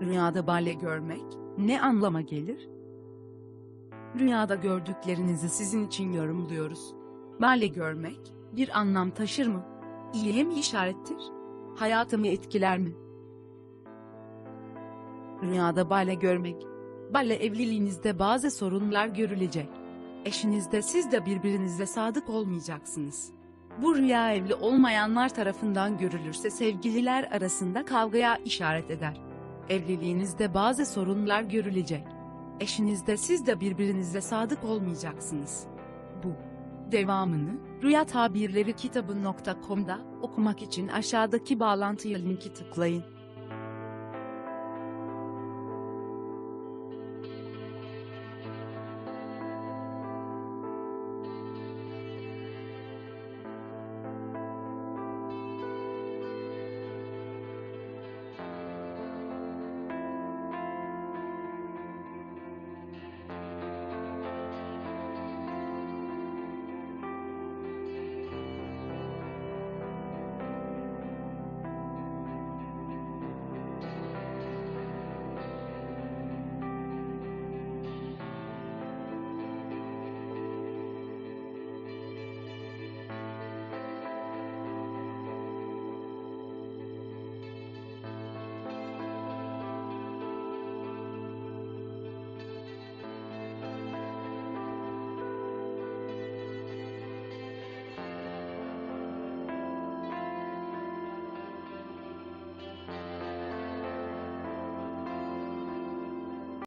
Rüyada bale görmek ne anlama gelir? Rüyada gördüklerinizi sizin için yorumluyoruz. Bale görmek bir anlam taşır mı? İyiye mi işarettir? Hayatımı etkiler mi? Rüyada bale görmek. Bale evliliğinizde bazı sorunlar görülecek. Eşinizde siz de birbirinize sadık olmayacaksınız. Bu rüya evli olmayanlar tarafından görülürse sevgililer arasında kavgaya işaret eder. Evliliğinizde bazı sorunlar görülecek. Eşinizde siz de birbirinize sadık olmayacaksınız. Bu devamını Rüya Tabirleri kitabı.com'da okumak için aşağıdaki bağlantıya linki tıklayın.